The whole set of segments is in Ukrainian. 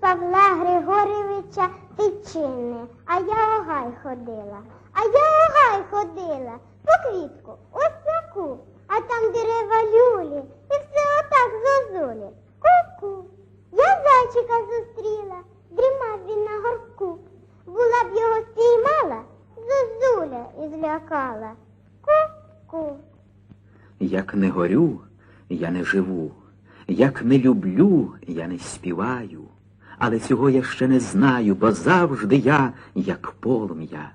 Павла Григорьовича Тичини, а я огай ходила. А я огай ходила по квітку, ось таку, а там дерева люлі, і все отак зозулі. Ку-ку. Я зайчика зустріла, дрімав він на горбку. Була б його спіймала, зозуля і злякала. Ку-ку. Як не горю, я не живу, як не люблю, я не співаю. Але цього я ще не знаю, бо завжди я, як полум'я.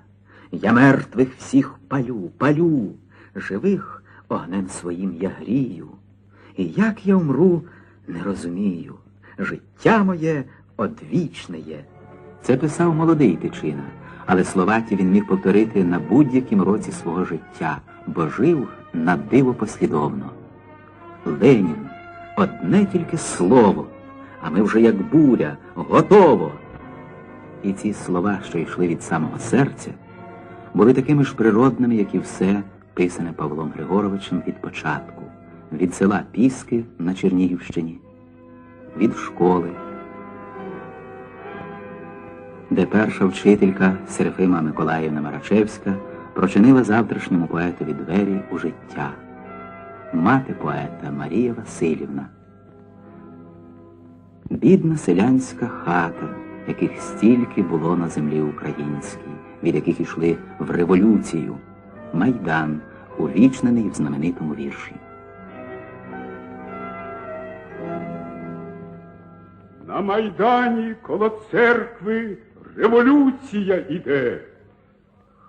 Я мертвих всіх палю, палю, живих огнем своїм я грію. І як я умру, не розумію. Життя моє одвічне є. Це писав молодий Тичина, але слова ті він міг повторити на будь-якім році свого життя, бо жив на диво послідовно. Ленін, одне тільки слово, а ми вже як буря, готово. І ці слова, що йшли від самого серця, були такими ж природними, як і все, писане Павлом Григоровичем від початку, від села Піски на Чернігівщині, від школи, де перша вчителька Серафима Миколаївна Марачевська прочинила завтрашньому поетові двері у життя. Мати поета Марія Васильівна. Бідна селянська хата, яких стільки було на землі українській, від яких ішли в революцію, майдан, увічнений в знаменитому вірші. На Майдані коло церкви революція іде.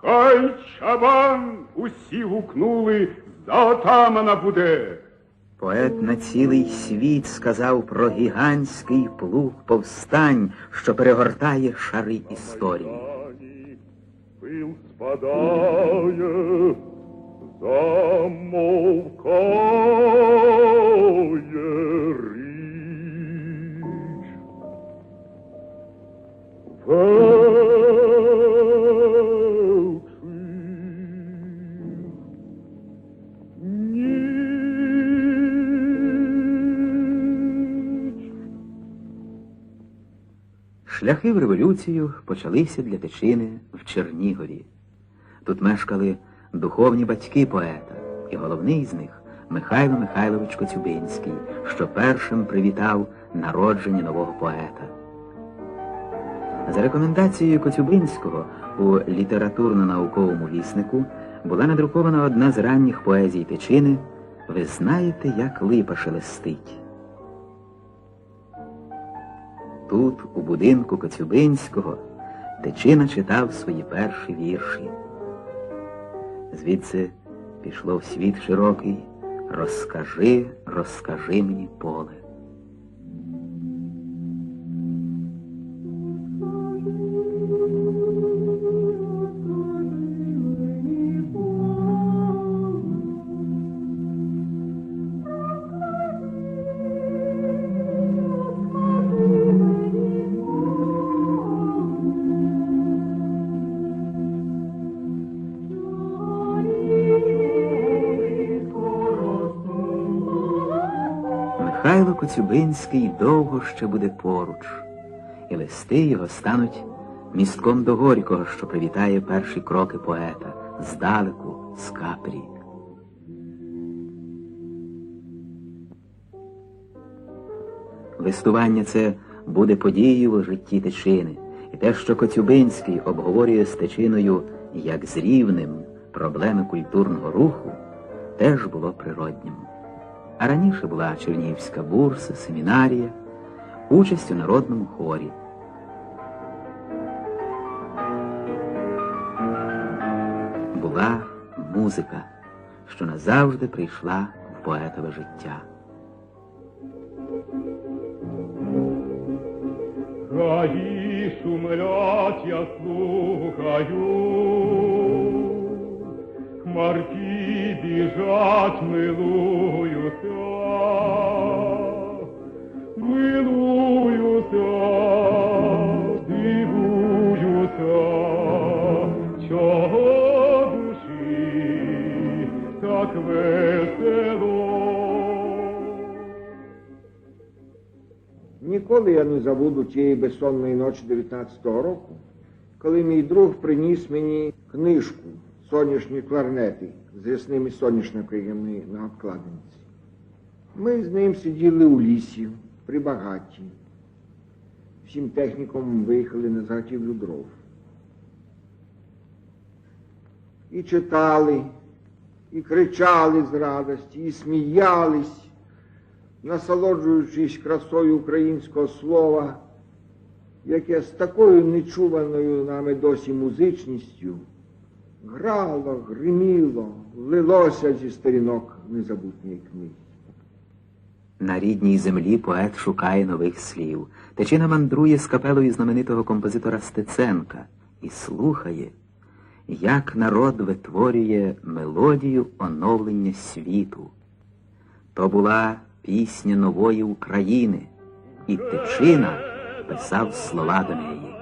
Хай чабан усі гукнули, за отамана буде. Поет на цілий світ сказав про гігантський плуг повстань, що перегортає шари історії. Пил спадає, Шляхи в революцію почалися для Тичини в Чернігові. Тут мешкали духовні батьки поета, і головний з них Михайло Михайлович Коцюбинський, що першим привітав народження нового поета. За рекомендацією Коцюбинського у літературно-науковому віснику була надрукована одна з ранніх поезій Тичини Ви знаєте, як липа шелестить. Тут, у будинку Коцюбинського, Тичина читав свої перші вірші. Звідси пішло в світ широкий Розкажи, розкажи мені поле. Коцюбинський довго ще буде поруч, і листи його стануть містком до Горького, що привітає перші кроки поета здалеку, з капрі. Листування це буде подією у житті Тичини, і те, що Коцюбинський обговорює з Тичиною як з рівним проблеми культурного руху, теж було природнім. А раніше була Чернігівська бурса, семінарія, участь у народному хорі. Була музика, що назавжди прийшла в поетове життя. Гаї шумлять, я слухаю, хмарки біжать, милуюся, милуюся, дивуюся, чого душі так весело. Ніколи я не забуду тієї безсонної ночі 19-го року, коли мій друг приніс мені книжку Соняшні кларнети з ясними соняшниками на обкладинці. Ми з ним сиділи у лісі при багатті. Всім техніком виїхали на заготівлю дров. І читали, і кричали з радості, і сміялись, насолоджуючись красою українського слова, яке з такою нечуваною нами досі музичністю грало, гриміло, лилося зі сторінок незабутньої книги. На рідній землі поет шукає нових слів. Течина мандрує з капелою знаменитого композитора Стеценка і слухає, як народ витворює мелодію оновлення світу. То була пісня нової України, і Тичина писав слова до неї.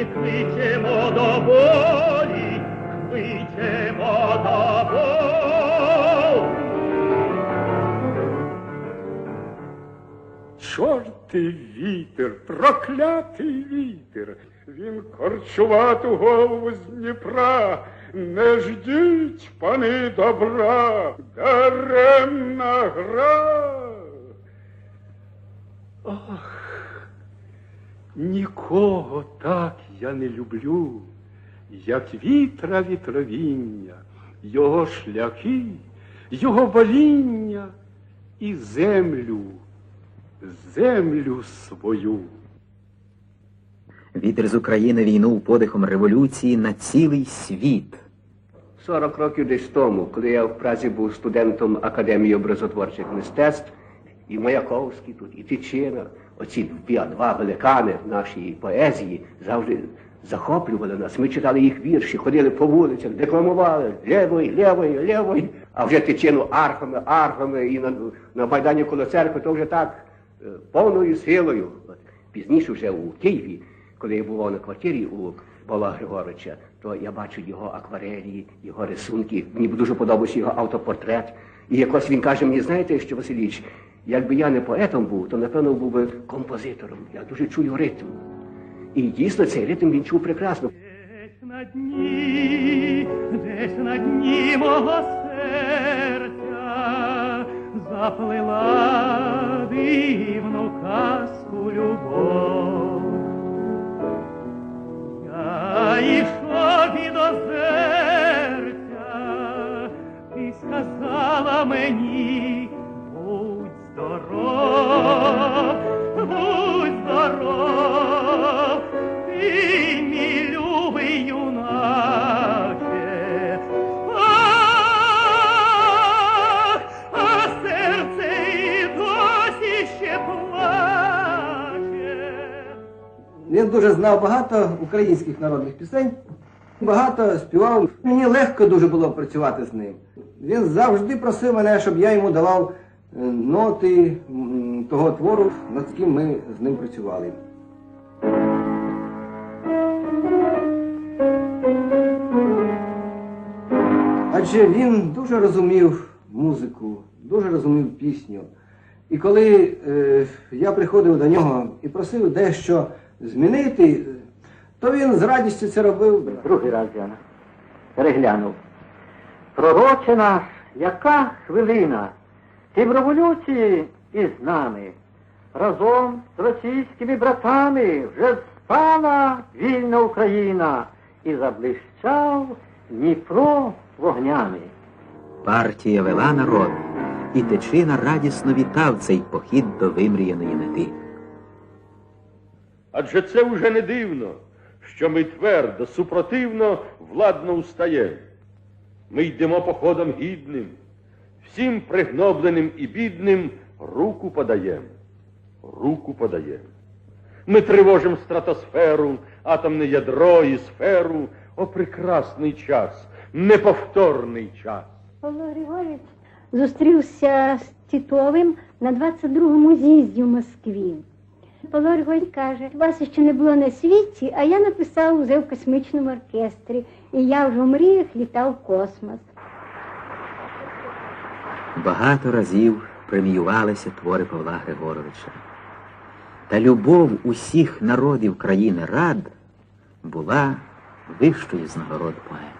І кличемо до волі, кличемо до волі. Чортий вітер, проклятий вітер, він корчувату голову з Дніпра. Не ждіть, пани добра, даремна гра. Ах, Нікого так я не люблю, як вітра вітровіння, його шляхи, його боління і землю, землю свою. Вітер з України війнув подихом революції на цілий світ. 40 років десь тому, коли я в Празі був студентом Академії образотворчих мистецтв, і Маяковський тут, і Тичина, оці два, великани в нашій поезії завжди захоплювали нас. Ми читали їх вірші, ходили по вулицях, декламували лівої, лівої, лівої, а вже Тичину арфами, арфами, і на, на Майдані коло церкви, то вже так е, повною силою. От, пізніше вже у Києві, коли я бував на квартирі у Павла Григоровича, то я бачу його акварелі, його рисунки. Мені дуже подобався його автопортрет. І якось він каже мені, знаєте, що Василіч, якби я не поетом був, то напевно був би композитором. Я дуже чую ритм. І дійсно цей ритм він чув прекрасно. Десь на дні, десь на дні мого серця заплила дивну казку любов. Я йшов і до серця, ти сказала мені, здоров, мій любий юначе. Ах, а серце ще плаче. Він дуже знав багато українських народних пісень, багато співав. Мені легко дуже було працювати з ним. Він завжди просив мене, щоб я йому давав ноти того твору, над яким ми з ним працювали. Адже він дуже розумів музику, дуже розумів пісню. І коли е, я приходив до нього і просив дещо змінити, то він з радістю це робив. Другий раз я переглянув. Пророче наш, яка хвилина? Ти в революції із нами. Разом з російськими братами вже стала вільна Україна і заблищав Дніпро вогнями. Партія вела народ, і Тичина радісно вітав цей похід до вимріяної мети. Адже це вже не дивно, що ми твердо, супротивно, владно устаємо. Ми йдемо походом гідним, всім пригнобленим і бідним руку подаємо, руку подаємо. Ми тривожимо стратосферу, атомне ядро і сферу. О, прекрасний час, неповторний час. Павло Григорович зустрівся з Тітовим на 22-му з'їзді в Москві. Павло Григорович каже, вас ще не було на світі, а я написав уже в космічному оркестрі, і я вже в мріях літав в космос. Багато разів преміювалися твори Павла Григоровича. Та любов усіх народів країни рад була вищою з нагород поета.